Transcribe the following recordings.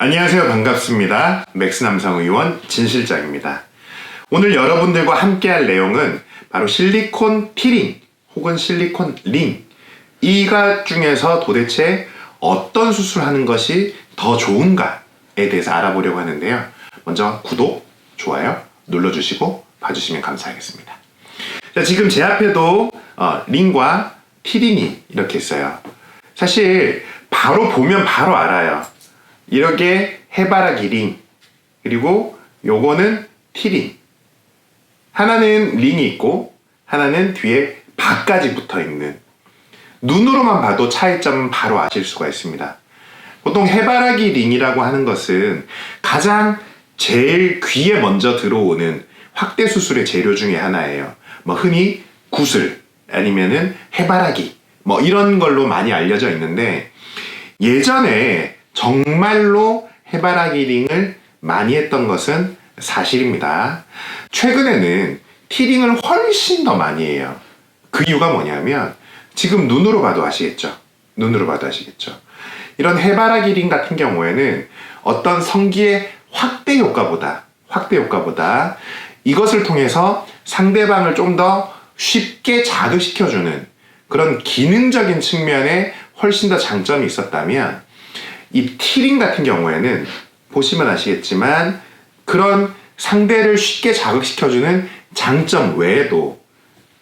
안녕하세요. 반갑습니다. 맥스 남성 의원 진 실장입니다. 오늘 여러분들과 함께 할 내용은 바로 실리콘 티링 혹은 실리콘 링. 이가 중에서 도대체 어떤 수술하는 것이 더 좋은가에 대해서 알아보려고 하는데요. 먼저 구독, 좋아요 눌러주시고 봐주시면 감사하겠습니다. 자, 지금 제 앞에도 어, 링과 티링이 이렇게 있어요. 사실 바로 보면 바로 알아요. 이렇게 해바라기 링 그리고 요거는 티링 하나는 링이 있고 하나는 뒤에 박까지 붙어 있는 눈으로만 봐도 차이점은 바로 아실 수가 있습니다. 보통 해바라기 링이라고 하는 것은 가장 제일 귀에 먼저 들어오는 확대 수술의 재료 중에 하나예요. 뭐 흔히 구슬 아니면은 해바라기 뭐 이런 걸로 많이 알려져 있는데 예전에 정말로 해바라기 링을 많이 했던 것은 사실입니다. 최근에는 티링을 훨씬 더 많이 해요. 그 이유가 뭐냐면 지금 눈으로 봐도 아시겠죠? 눈으로 봐도 아시겠죠? 이런 해바라기 링 같은 경우에는 어떤 성기의 확대 효과보다 확대 효과보다 이것을 통해서 상대방을 좀 더 쉽게 자극시켜주는 그런 기능적인 측면에 훨씬 더 장점이 있었다면 이 티링 같은 경우에는 보시면 아시겠지만 그런 상대를 쉽게 자극시켜주는 장점 외에도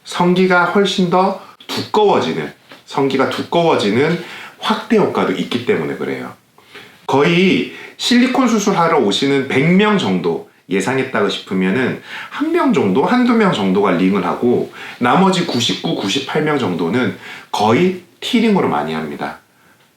성기가 훨씬 더 두꺼워지는 성기가 두꺼워지는 확대 효과도 있기 때문에 그래요. 거의 실리콘 수술하러 오시는 100명 정도 예상했다고 싶으면은 한 명 정도, 한두 명 정도가 링을 하고 나머지 99, 98명 정도는 거의 티링으로 많이 합니다.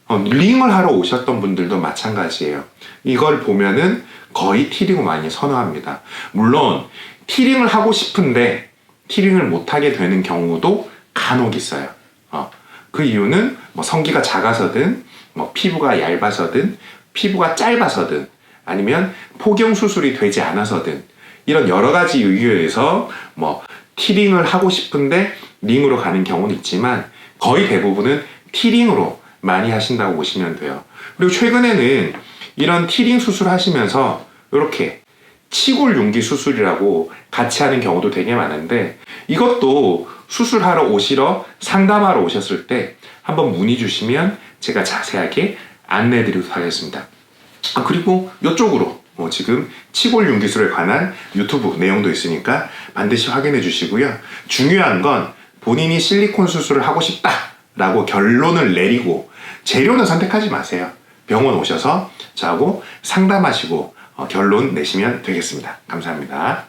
어, 링을 하러 오셨던 분들도 마찬가지예요. 이걸 보면은 거의 티링을 많이 선호합니다. 물론 티링을 하고 싶은데 티링을 못하게 되는 경우도 간혹 있어요. 어, 그 이유는 뭐 성기가 작아서든 뭐 피부가 얇아서든 피부가 짧아서든 아니면 포경 수술이 되지 않아서든 이런 여러 가지 이유에서 뭐 티링을 하고 싶은데 링으로 가는 경우는 있지만 거의 대부분은 티링으로 많이 하신다고 보시면 돼요. 그리고 최근에는 이런 티링 수술 하시면서 이렇게 치골 융기 수술이라고 같이 하는 경우도 되게 많은데 이것도 수술하러 오시러 상담하러 오셨을 때 한번 문의 주시면 제가 자세하게 안내해 드리도록 하겠습니다. 아, 그리고 이쪽으로 뭐 지금 치골 융기술에 관한 유튜브 내용도 있으니까 반드시 확인해 주시고요. 중요한 건 본인이 실리콘 수술을 하고 싶다라고 결론을 내리고 재료는 선택하지 마세요. 병원 오셔서 저하고 상담하시고 어, 결론 내시면 되겠습니다. 감사합니다.